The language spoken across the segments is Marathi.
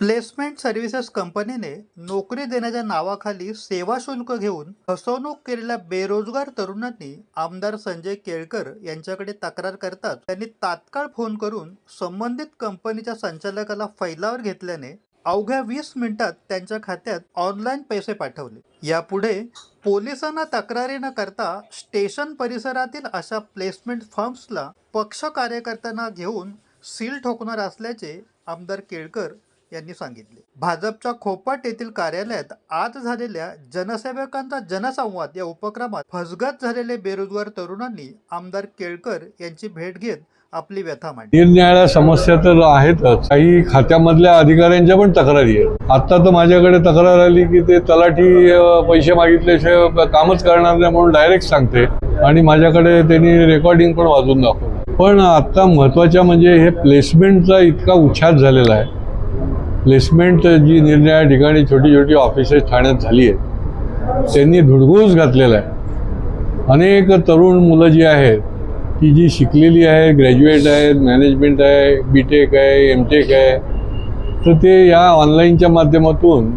प्लेसमेंट सर्व्हिसेस कंपनीने नोकरी देण्याच्या नावाखाली सेवा शुल्क घेऊन फसवणूक केलेल्या बेरोजगार तरुणांनी आमदार संजय केळकर यांच्याकडे तक्रार करतात त्यांनी तात्काळ फोन करून संबंधित कंपनीच्या संचालकाला फैलावर घेतल्याने अवघ्या वीस मिनिटात त्यांच्या खात्यात ऑनलाईन पैसे पाठवले. यापुढे पोलिसांना तक्रारी न करता स्टेशन परिसरातील अशा प्लेसमेंट फर्म्सला पक्ष कार्यकर्त्यांना घेऊन सील ठोकणार असल्याचे आमदार केळकर यांनी सांगितले. भाजपच्या खोपाट येथील कार्यालयात आज झालेल्या जनसेवकांचा जनसंवाद या उपक्रमात फसगत झालेले बेरोजगार तरुणांनी आमदार केळकर यांची भेट घेत आपली व्यथा मांडली. निरनिराळ्या समस्या तर आहेतच. काही खात्यामधल्या अधिकाऱ्यांच्या पण तक्रारी आहेत. आता तर माझ्याकडे तक्रार आली की ते तलाठी पैसे मागितल्याशिवाय कामच करणार नाही म्हणून डायरेक्ट सांगते. आणि माझ्याकडे त्यांनी रेकॉर्डिंग पण वाजून दाखवलं. पण आता महत्त्वाच्या म्हणजे हे प्लेसमेंटचा इतका उच्छाद झालेला आहे. प्लेसमेंट जी निर्णया ठिकाणी छोटी छोटी ऑफिसेस ठाण्यात झाली आहेत. त्यांनी धुडगूस घातलेला आहे. अनेक तरुण मुलं जी आहेत ती जी शिकलेली आहे ग्रॅज्युएट आहेत मॅनेजमेंट आहे बी टेक आहे एम टेक आहे तर ते या ऑनलाईनच्या माध्यमातून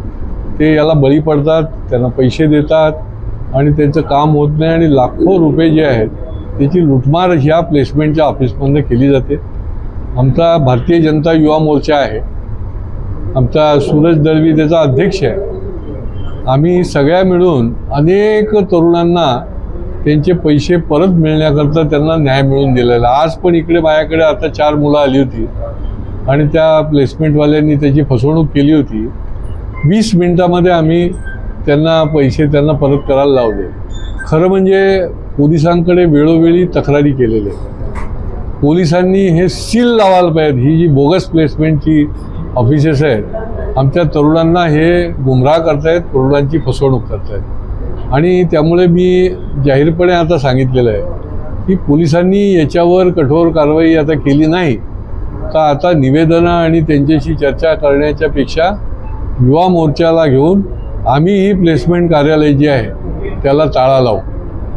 ते याला बळी पडतात त्यांना पैसे देतात आणि त्यांचं काम होत नाही आणि लाखो रुपये जे आहेत त्याची लुटमार ह्या प्लेसमेंटच्या ऑफिसमधनं केली जाते. आमचा भारतीय जनता युवा मोर्चा आहे. आमचा सूरज दळवी त्याचा अध्यक्ष आहे. आम्ही सगळ्या मिळून अनेक तरुणांना त्यांचे पैसे परत मिळण्याकरता त्यांना न्याय मिळून दिलेला आज पण इकडे माझ्याकडे आता चार मुलं आली होती. आणि त्या प्लेसमेंटवाल्यांनी त्याची फसवणूक केली होती. वीस मिनिटामध्ये आम्ही त्यांना पैसे त्यांना परत करायला लावले. खरं म्हणजे पोलिसांकडे वेळोवेळी तक्रारी केलेल्या पोलिसांनी हे सील लावायला पाहिजे ही जी बोगस प्लेसमेंटची ऑफिसेस आहेत. आमच्या तरुणांना हे गुमराह करतायत तरुणांची फसवणूक करतायत. आणि त्यामुळे मी जाहीरपणे आता सांगितलेलं आहे की पोलिसांनी याच्यावर कठोर कारवाई आता केली नाही. तर आता निवेदनं आणि त्यांच्याशी चर्चा करण्याच्यापेक्षा युवा मोर्चाला घेऊन आम्ही ही प्लेसमेंट कार्यालय जे आहे त्याला ताळा लावू.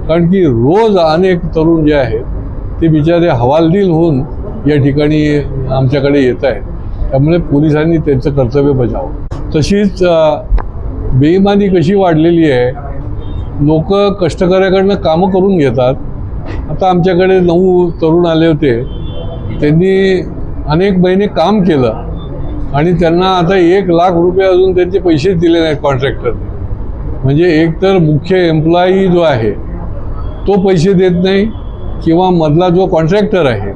कारण की रोज अनेक तरुण जे आहेत ते बिचारे हवालदिल होऊन या ठिकाणी आमच्याकडे येत आहेत. त्यामुळे पोलिसांनी त्यांचं कर्तव्य बजावं. तशीच बेईमानी कशी वाढलेली आहे लोक कष्टकऱ्याकडनं कामं करून घेतात. आता आमच्याकडे नऊ तरुण आले होते. त्यांनी अनेक महिने काम केलं आणि त्यांना आता एक लाख रुपये अजून त्यांचे पैसेच दिले नाहीत कॉन्ट्रॅक्टरने म्हणजे एक तर मुख्य एम्प्लॉई जो आहे तो पैसे देत नाही किंवा मधला जो कॉन्ट्रॅक्टर आहे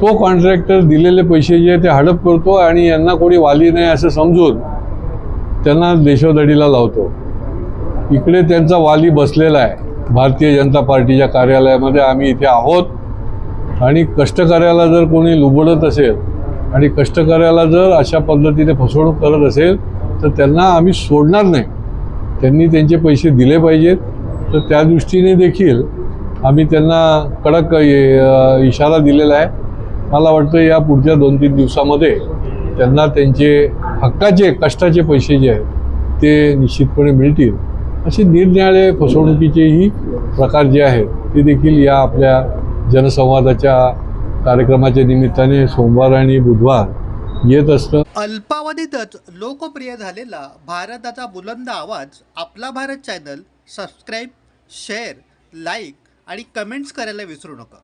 तो कॉन्ट्रॅक्टर दिलेले पैसे जे ते हडप करतो आणि यांना कोणी वाली नाही असं समजून त्यांना देशोधडीला लावतो. इकडे त्यांचा वाली बसलेला आहे. भारतीय जनता पार्टीच्या कार्यालयामध्ये आम्ही इथे आहोत. आणि कष्टकऱ्याला जर कोणी लुबडत असेल आणि कष्टकऱ्याला जर अशा पद्धतीने फसवणूक करत असेल तर त्यांना आम्ही सोडणार नाही. त्यांनी त्यांचे पैसे दिले पाहिजेत. तर त्या दृष्टीने देखील आम्ही त्यांना कडक इशारा दिलेला आहे. मला वाटतं या पुढच्या दोन तीन दिवसामध्ये त्यांना त्यांचे हक्काचे कष्टाचे पैसे जे आहेत ते निश्चितपणे मिळतील. असे निरनिराळे फसवणुकीचेही प्रकार जे आहेत ते देखील या आपल्या जनसंवादाच्या कार्यक्रमाच्या निमित्ताने सोमवार आणि बुधवार येत असतं. अल्पावधीतच लोकप्रिय झालेला भारताचा बुलंद आवाज Aapla Bharat channel subscribe share like आणि कमेंट्स करायला विसरू नका.